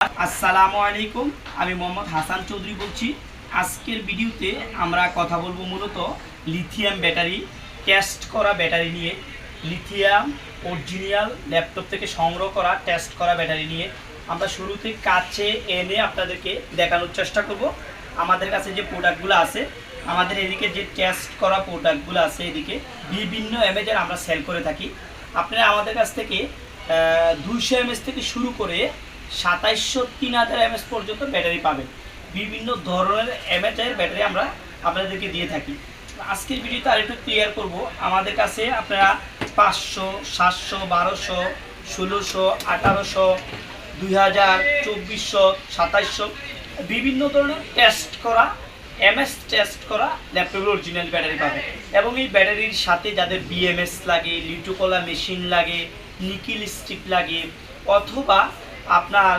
আসসালামু আলাইকুম, আমি মোহাম্মদ হাসান চৌধুরী বলছি। আজকের ভিডিওতে আমরা কথা বলব মূলত লিথিয়াম ব্যাটারি টেস্ট করা ব্যাটারি নিয়ে। লিথিয়াম অরিজিনাল ল্যাপটপ থেকে সংগ্রহ করা টেস্ট করা ব্যাটারি নিয়ে। আমরা শুরুতে কাছে এনে আপনাদেরকে দেখানোর চেষ্টা করব। আমাদের কাছে যে প্রোডাক্টগুলো আছে, আমাদের এদিকে যে টেস্ট করা প্রোডাক্টগুলো আছে এদিকে, বিভিন্ন এমএজের আমরা সেল করে থাকি। আপনারা আমাদের কাছ থেকে দুইশো এমএস থেকে শুরু করে সাতাইশশো তিন হাজার এমএস পর্যন্ত ব্যাটারি পাবেন বিভিন্ন ধরনের এমএচের ব্যাটারি আমরা আপনাদেরকে দিয়ে থাকি। আজকের ভিডিওতে আরেকটু ক্লিয়ার করব। আমাদের কাছে আপনারা পাঁচশো, সাতশো, বারোশো, ষোলোশো, আঠারোশো, দুই হাজার, চব্বিশশো, সাতাইশশো বিভিন্ন ধরনের টেস্ট করা এমএস টেস্ট করা ল্যাপটপের অরিজিনাল ব্যাটারি পাবে। এবং এই ব্যাটারির সাথে যাদের বিএমএস লাগে লিটুকলা মেশিন লাগে নিকিল স্টিক লাগে, অথবা আপনার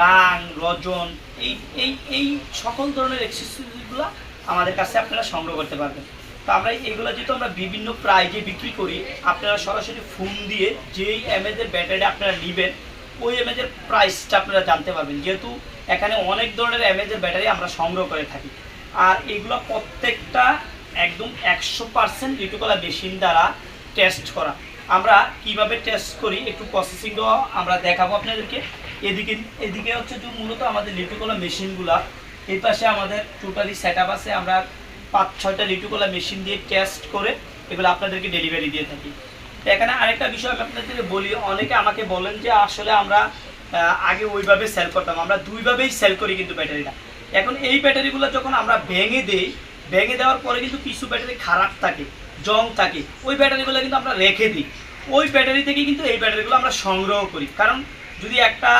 রাং রজন, এই এই এই সকল ধরনের এক্সেসরিজগুলো আমাদের কাছে আপনারা সংগ্রহ করতে পারবেন। তো আমরা এইগুলো যেহেতু আমরা বিভিন্ন প্রাইজে বিক্রি করি, আপনারা সরাসরি ফোন দিয়ে যেই এমএজের ব্যাটারি আপনারা নেবেন, ওই এমএজের প্রাইসটা আপনারা জানতে পারবেন। যেহেতু এখানে অনেক ধরনের এমএজের ব্যাটারি আমরা সংগ্রহ করে থাকি। আর এগুলো প্রত্যেকটা একদম একশো পার্সেন্ট লিটুকলা মেশিন দ্বারা টেস্ট করা। আমরা কীভাবে টেস্ট করি, একটু প্রসেসিংটাও আমরা দেখাবো আপনাদেরকে। এদিকে এদিকে হচ্ছে যে মূলত আমাদের লিটুকলা মেশিনগুলা, এই পাশে আমাদের টোটালি সেট আছে, আমরা পাঁচ, ছয়টা লিটুকলা মেশিন দিয়ে টেস্ট করে এগুলো আপনাদেরকে ডেলিভারি দিয়ে থাকি। এখানে আরেকটা বিষয় আমি আপনাদেরকে বলি, অনেকে আমাকে বলেন যে আসলে আমরা আগে ওইভাবে সেল করতাম, আমরা দুইভাবেই সেল করি কিন্তু ব্যাটারিটা। এখন এই ব্যাটারিগুলো যখন আমরা ভেঙে দেই, ভেঙে দেওয়ার পরে কিন্তু কিছু ব্যাটারি খারাপ থাকে, জং থাকে, ওই ব্যাটারিগুলো কিন্তু আমরা রেখে দিই। ওই ব্যাটারি থেকে কিন্তু এই ব্যাটারিগুলো আমরা সংগ্রহ করি, কারণ যদি একটা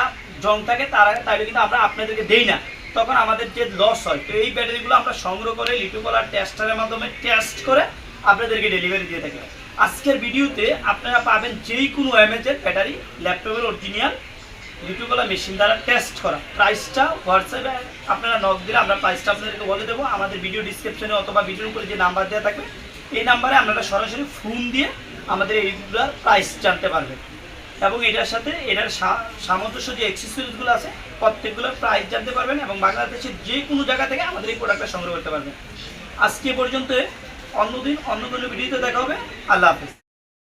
জং থাকে, তার তাহলে কিন্তু আমরা আপনাদেরকে দেই না। তখন আমাদের যে লস হয়, তো এই ব্যাটারিগুলো আমরা সংগ্রহ করে লিটুকলার টেস্টারের মাধ্যমে টেস্ট করে আপনাদেরকে ডেলিভারি দিয়ে থাকি। আজকের ভিডিওতে আপনারা পাবেন যেই কোনো এমএজের ব্যাটারি ল্যাপটপের অরিজিনাল লিটুকলা মেশিন দ্বারা টেস্ট করা। প্রাইসটা হোয়াটসঅ্যাপে আপনারা নক দিলে আমরা প্রাইসটা আপনাদেরকে বলে দেবো। আমাদের ভিডিও ডিসক্রিপশনে অথবা ভিডিওর উপরে যে নাম্বার দেওয়া থাকবে, এই নাম্বারে আপনারা সরাসরি ফোন দিয়ে আমাদের এইগুলোর প্রাইস জানতে পারবেন। এবং এটার সাথে এটার সামঞ্জস্য যে অ্যাক্সেসরিজগুলো আছে প্রত্যেকগুলোর প্রাইস জানতে পারবেন এবং বাংলাদেশের যে কোনো জায়গা থেকে আমাদের এই প্রোডাক্টটা সংগ্রহ করতে পারবেন। আজকে পর্যন্ত অন্যদিন অন্য কোনো ভিডিওতে দেখা হবে। আল্লাহ হাফিজ।